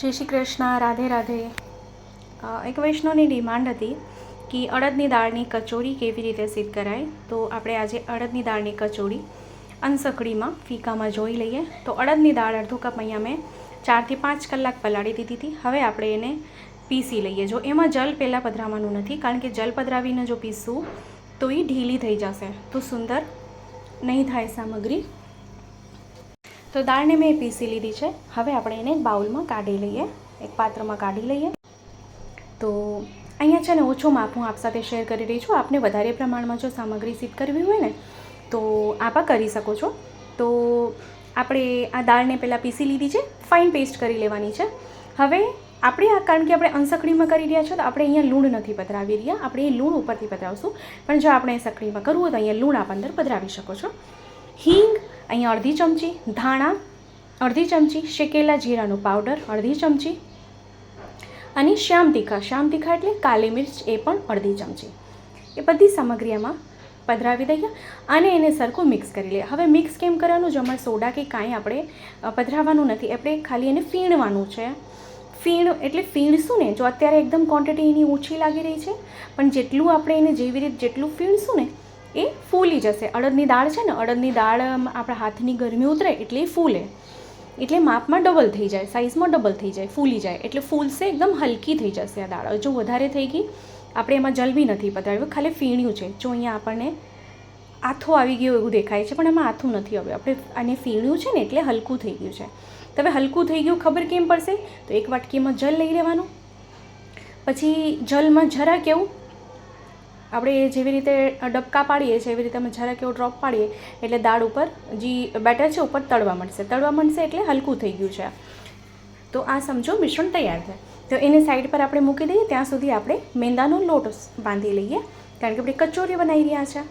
જય શ્રી કૃષ્ણ, રાધે રાધે. એક વૈષ્ણવની ડિમાન્ડ હતી કે અડદની દાળની કચોરી કેવી રીતે સિદ્ધ કરાય. તો આપણે આજે અડદની દાળની કચોરી અનસકડીમાં ફીકામાં જોઈ લઈએ. તો અડદની દાળ અડધો કપ અહીંયા મેં ચારથી પાંચ કલાક પલાળી દીધી હતી. હવે આપણે એને પીસી લઈએ. જો એમાં જલ પહેલાં પધરાવવાનું નથી, કારણ કે જલ પધરાવીને જો પીસું તો એ ઢીલી થઈ જશે. તો સુંદર નહીં થાય સામગ્રી. તો દાળને મેં પીસી લીધી છે. હવે આપણે એને બાઉલમાં કાઢી લઈએ. એક પાત્રમાં કાઢી લઈએ. તો અહીંયા છે ને ઓછો માપ હું આપ સાથે શેર કરી રહી છું. આપને વધારે પ્રમાણમાં જો સામગ્રી સીટ કરવી હોય ને, તો આપ કરી શકો છો. તો આપણે આ દાળને પહેલાં પીસી લીધી છે. ફાઇન પેસ્ટ કરી લેવાની છે. હવે આપણે આ, કારણ કે આપણે અનસકડીમાં કરી રહ્યા છો, તો આપણે અહીંયા લૂણ નથી પધરાવી રહ્યા. આપણે એ લૂણ ઉપરથી પધરાવશું. પણ જો આપણે સકડીમાં કરવું હોય તો અહીંયા લૂણ આપ અંદર પધરાવી શકો છો. હિંગ અહીંયા અડધી ચમચી ધાણા, અડધી ચમચી શેકેલા જીરાનો પાવડર, અડધી ચમચી અને શ્યામ તીખા. શ્યામ તીખા એટલે કાલી મિર્ચ, એ પણ અડધી ચમચી. એ બધી સામગ્રી આમાં પધરાવી દઈએ અને એને સરખું મિક્સ કરી લઈએ. હવે મિક્સ કેમ કરવાનું? જો અમારે સોડા કે કાંઈ આપણે પધરાવાનું નથી. આપણે ખાલી એને ફીણવાનું છે. ફીણ એટલે ફીણશું ને, જો અત્યારે એકદમ ક્વોન્ટિટી એની ઓછી લાગી રહી છે, પણ જેટલું આપણે એને જેવી રીતે, જેટલું ફીણશું ને એ ફૂલી જશે. અડદની દાળ છે ને, અડદની દાળ આપણા હાથની ગરમી ઉતરે એટલે એ ફૂલે. એટલે માપમાં ડબલ થઈ જાય, સાઇઝમાં ડબલ થઈ જાય, ફૂલી જાય. એટલે ફૂલશે એકદમ હલકી થઈ જશે આ દાળ. જો વધારે થઈ ગઈ, આપણે એમાં જલબી નથી પતાવ્યું ખાલી ફીણ્યું છે. જો અહીંયા આપણને આથું આવી ગયું એવું દેખાય છે, પણ એમાં આથું નથી હવે. આપણે આને ફીણ્યું છે ને એટલે હલકું થઈ ગયું છે. તમે હલકું થઈ ગયું, ખબર કેમ પડશે? તો એક વાટકીમાં જલ લઈ લેવાનું. પછી જલમાં જરા કેવું આપણે જેવી રીતે ડબકા પાડીએ છીએ એવી રીતે અમે જરાક એવો ડ્રોપ પાડીએ, એટલે દાળ ઉપર જે બેટર છે, ઉપર તળવા મળશે. તળવા મળશે એટલે હલકું થઈ ગયું છે તો આ સમજો, મિશ્રણ તૈયાર છે તો એને સાઈડ પર આપણે મૂકી દઈએ, ત્યાં સુધી આપણે મેંદાનો લોટ બાંધી લઈએ. કારણ કે આપણે કચોરી બનાવી રહ્યા છે.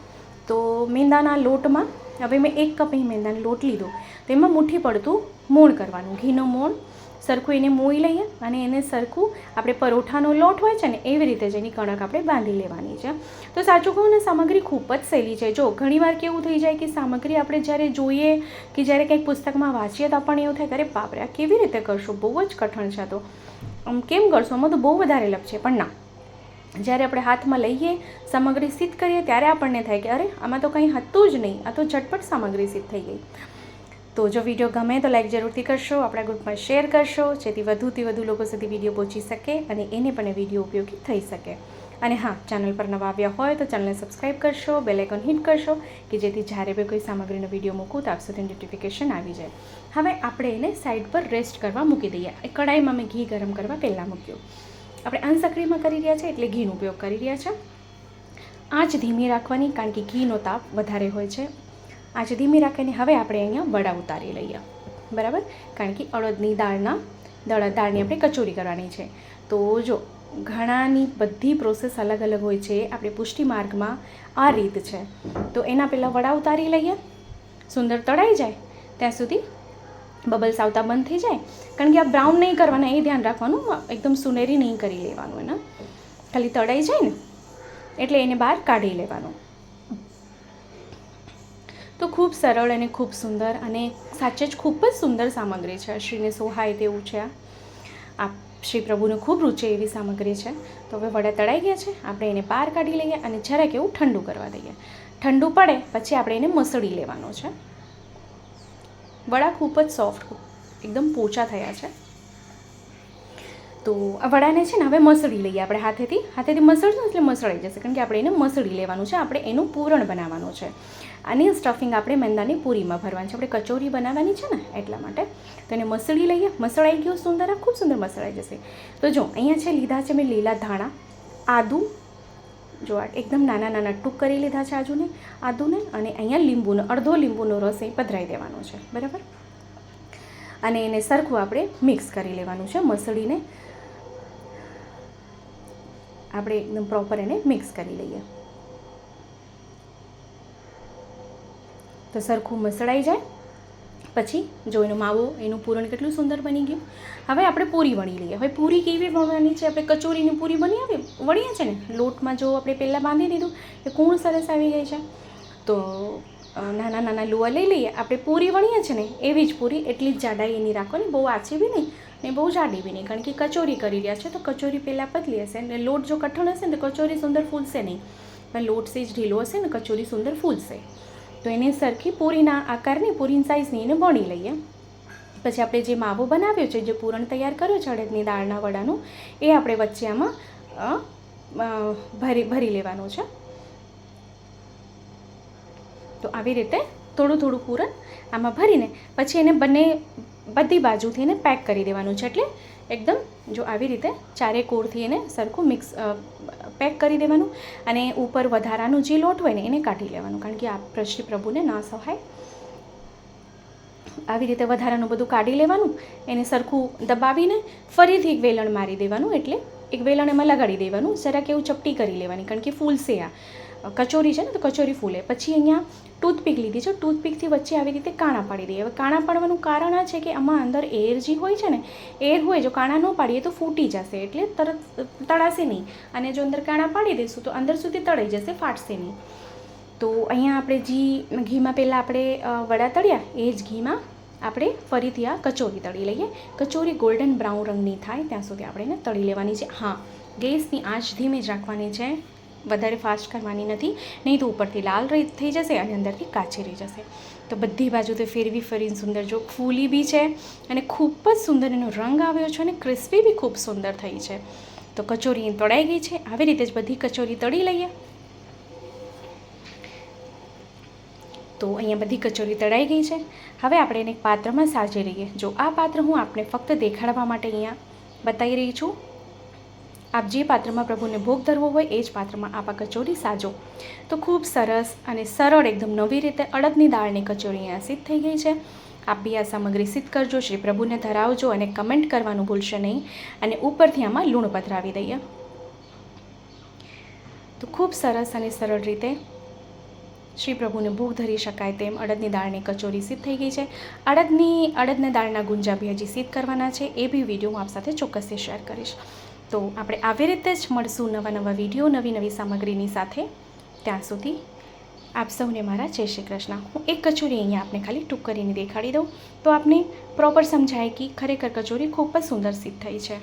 તો મેંદાના લોટમાં, હવે મેં એક કપ મેંદાનો લોટ લીધો. તો એમાં મુઠ્ઠી પડતું, મોણ કરવાનું. ઘીનો મોણ સરખું એને મોઈ લઈએ અને એને સરખું આપણે પરોઠાનો લોટ હોય છે ને એવી રીતે જ એની કણક આપણે બાંધી લેવાની છે. તો સાચું કહું ને, સામગ્રી ખૂબ જ સહેલી છે. જો, ઘણીવાર કેવું થઈ જાય કે સામગ્રી આપણે જ્યારે જોઈએ કે જ્યારે કંઈક પુસ્તકમાં વાંચીએ તો આપણને એવું થાય અરે બાપરે કેવી રીતે કરશું? બહુ જ કઠણ છે તો. આમ કેમ કરશું? આમાં તો બહુ વધારે લપ છે. પણ ના. જ્યારે આપણે હાથમાં લઈએ, સામગ્રી સિદ્ધ કરીએ, ત્યારે આપણને થાય કે અરે, આમાં તો કંઈ હતું જ નહીં. આ તો ઝટપટ સામગ્રી સિદ્ધ થઈ ગઈ. તો જો વીડિયો ગમે તો લાઈક જરૂરથી કરશો, આપણા ગ્રુપમાં શેર કરશો, જેથી વધુથી વધુ લોકો સુધી વીડિયો પહોંચી શકે અને એને પણ વીડિયો ઉપયોગી થઈ શકે. અને હા ચેનલ પર નવા આવ્યા હોય તો ચેનલને સબસ્ક્રાઈબ કરશો બેલ આઇકોન હિટ કરશો, કે જેથી જ્યારે બી કોઈ સામગ્રીનો વીડિયો મૂકું તો આપ સુધી નોટિફિકેશન આવી જાય. હવે આપણે એને સાઈડ પર રેસ્ટ કરવા મૂકી દઈએ. એ કડાઈમાં મેં ઘી ગરમ કરવા પહેલાં મૂક્યું. આપણે અનસકડીમાં કરી રહ્યા છે એટલે ઘીનો ઉપયોગ કરી રહ્યા છે. આંચ ધીમી રાખવાની, કારણ કે ઘીનો તાપ વધારે હોય છે. આંચ ધીમી રાખીને હવે આપણે અહીંયા વડા ઉતારી લઈએ. બરાબર? કારણ કે અડદની દાળના, દળ, દાળની આપણે કચોરી કરવાની છે. તો જો, ઘણાની બધી પ્રોસેસ અલગ અલગ હોય છે, આપણે પુષ્ટિ માર્ગમાં આ રીત છે. તો એના પહેલાં વડા ઉતારી લઈએ. સુંદર તળાઈ જાય. ત્યાં સુધી બબલ્સ આવતા બંધ થઈ જાય. કારણ કે આ બ્રાઉન નહીં કરવાના, એ ધ્યાન રાખવાનું, એકદમ સુનેરી નહીં કરી લેવાનું એના. ખાલી તળાઈ જાય ને, એટલે એને બહાર કાઢી લેવાનું. તો ખૂબ સરળ અને ખૂબ સુંદર અને સાચે જ ખૂબ જ સુંદર સામગ્રી છે. શ્રીને સોહાય તેવું છે આ. શ્રી પ્રભુને ખૂબ રૂચે એવી સામગ્રી છે. તો હવે વડા તળાઈ ગયા છે. આપણે એને બહાર કાઢી લઈએ અને જરાક એવું ઠંડુ કરવા દઈએ. ઠંડુ પડે પછી આપણે એને મસળી લેવાનો છે. વડા ખૂબ જ સોફ્ટ એકદમ પોચા થયા છે. તો આ વડાને છે ને હવે મસળી લઈએ આપણે હાથેથી. હાથેથી મસળશું એટલે મસળાઈ જશે. કારણ કે આપણે એને મસળી લેવાનું છે. આપણે એનું પૂરણ બનાવવાનું છે. આની સ્ટફિંગ આપણે મેંદાની પૂરીમાં ભરવાની છે. આપણે કચોરી બનાવવાની છે ને એટલા માટે. તો એને મસળી લઈએ. મસળાઈ ગયું સુંદર. આ ખૂબ સુંદર મસળાઈ જશે. તો જો, અહીંયા છે લીધા છે મેં લીલા ધાણા, આદું. જો એકદમ નાના નાના ટૂંક કરી લીધા છે આજુને, આદુને અને અહીંયા લીંબુનો, અડધો લીંબુનો રસ અહીં પધરાઈ દેવાનો છે. બરાબર? અને એને સરખું આપણે મિક્સ કરી લેવાનું છે મસળીને. આપણે એકદમ પ્રોપર એને મિક્સ કરી લઈએ. તો સરખું મસળાઈ જાય. પછી જો એનો માવો એનું પૂરણ કેટલું સુંદર બની ગયું. હવે આપણે પૂરી વણી લઈએ. હવે પૂરી કેવી વણવાની છે? આપણે કચોરીની પૂરી બની આવી? વણીએ છે ને? લોટમાં જો આપણે પહેલાં બાંધી દીધું એ કૂણ સરસ આવી જાય છે. તો નાના નાના લુવા લઈ લઈએ. આપણે પૂરી વણીએ છે ને? એવી જ પૂરી. એટલી જ જાડાઈ એની રાખવાની. બહુ આછી બી નહીં. ને બહુ જાડી બી નહીં કારણ કે કચોરી કરી રહ્યા છે, તો કચોરી પહેલાં પતલી હશે અને લોટ જો કઠણ હશે ને તો કચોરી સુંદર ફૂલશે નહીં. પણ લોટ સેજ ઢીલો હશે ને કચોરી સુંદર ફૂલશે. તો એને સરખી પૂરીના આકારની, પૂરીની સાઇઝની એને વણી લઈએ. પછી આપણે જે માવો બનાવ્યો છે, જે પૂરણ તૈયાર કર્યો છે અડદની દાળના વડાનું, એ આપણે વચ્ચે આમાં ભરી ભરી લેવાનું છે. તો આવી રીતે થોડું થોડું પૂરણ આમાં ભરીને, પછી એને બંને બધી બાજુથી એને પેક કરી દેવાનું છે એટલે એકદમ જો આવી રીતે ચારે કોરથી એને સરખું મિક્સ પેક કરી દેવાનું અને ઉપર વધારાનું જે લોટ હોય ને એને કાઢી લેવાનું કારણ કે આ શ્રી પ્રભુને ના સહાય. આવી રીતે વધારાનું બધું કાઢી લેવાનું, એને સરખું દબાવીને ફરીથી એક વેલણ મારી દેવાનું એટલે એક વેલણ એમાં લગાડી દેવાનું, જરાક એવું ચપટી કરી લેવાની કારણ કે ફૂલશે આ. કચોરી છે ને, તો કચોરી ફૂલે. પછી અહીંયા ટૂથપીક લીધી છે. ટૂથપીકથી વચ્ચે આવી રીતે કાણા પાડી દઈએ. હવે કાણા પાડવાનું કારણ આ છે કે આમાં અંદર એર જે હોય છે ને, એર હોય, જો કાણા ન પાડીએ તો ફૂટી જશે એટલે તરત, તળાશે નહીં. અને જો અંદર કાણા પાડી દઈશું તો અંદર સુધી તળાઈ જશે, ફાટશે નહીં. તો અહીંયા આપણે જે ઘીમાં પહેલાં આપણે વડા તળ્યા, એ જ ઘીમાં આપણે ફરીથી આ કચોરી તળી લઈએ. કચોરી ગોલ્ડન બ્રાઉન રંગની થાય, ત્યાં સુધી આપણે તળી લેવાની છે. હા, ગેસની આંચ ધીમી જ રાખવાની છે. વધારે ફાસ્ટ કરવાની નથી. નહીં તો ઉપરથી લાલ થઈ જશે અને અંદરથી કાચી રહી જશે. તો બધી બાજુથી ફેરવી ફરીને સુંદર જો ફૂલી બી છે અને ખૂબ જ સુંદર એનો રંગ આવ્યો છે અને ક્રિસ્પી બી ખૂબ સુંદર થઈ છે. તો કચોરી તળાઈ ગઈ છે. આવી રીતે જ બધી કચોરી તળી લઈએ. તો અહીંયા બધી કચોરી તળાઈ ગઈ છે. હવે આપણે એને પાત્રમાં સાજી રહીએ જો આ પાત્ર હું આપને ફક્ત દેખાડવા માટે અહીંયા બતાવી રહી છું. આપ જે પાત્રમાં પ્રભુને ભોગ ધરવો હોય એ જ પાત્રમાં આપ કચોરી સાજો. તો ખૂબ સરસ અને સરળ એકદમ નવી રીતે અડદની દાળની કચોરી અહીંયા સિદ્ધ થઈ ગઈ છે. આપ બી આ સામગ્રી સિદ્ધ કરજો, શ્રી પ્રભુને ધરાવજો અને કમેન્ટ કરવાનું ભૂલશો નહીં અને ઉપરથી આમાં લૂણ પધરાવી દઈએ. તો ખૂબ સરસ અને સરળ રીતે શ્રી પ્રભુને ભોગ ધરી શકાય તેમ અડદની દાળની કચોરી સિદ્ધ થઈ ગઈ છે. અડદની, અડદને દાળના ગુંજા બી હજી સિદ્ધ કરવાના છે. એ બી વીડિયો હું આપ સાથે ચોક્કસથી શેર કરીશ. તો આપણે આવી રીતે જ મળશું નવા નવા વીડિયો, નવી નવી સામગ્રીની સાથે. ત્યાં સુધી આપ સૌને મારા જય શ્રી કૃષ્ણ. હું એક કચોરી અહીંયા આપને ખાલી ટૂંક કરીને દેખાડી દઉં. તો આપને પ્રોપર સમજાય કે ખરેખર કચોરી ખૂબ જ સુંદર સિદ્ધ થઈ છે.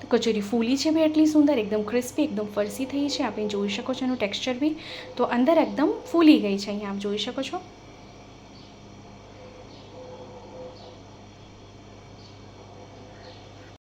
તો કચોરી ફૂલી છે બી એટલી સુંદર, એકદમ ક્રિસ્પી એકદમ ફરસી થઈ છે. આપણે જોઈ શકો છો એનું ટેક્સચર બી. તો અંદર એકદમ ફૂલી ગઈ છે અહીંયા, આપ જોઈ શકો છો.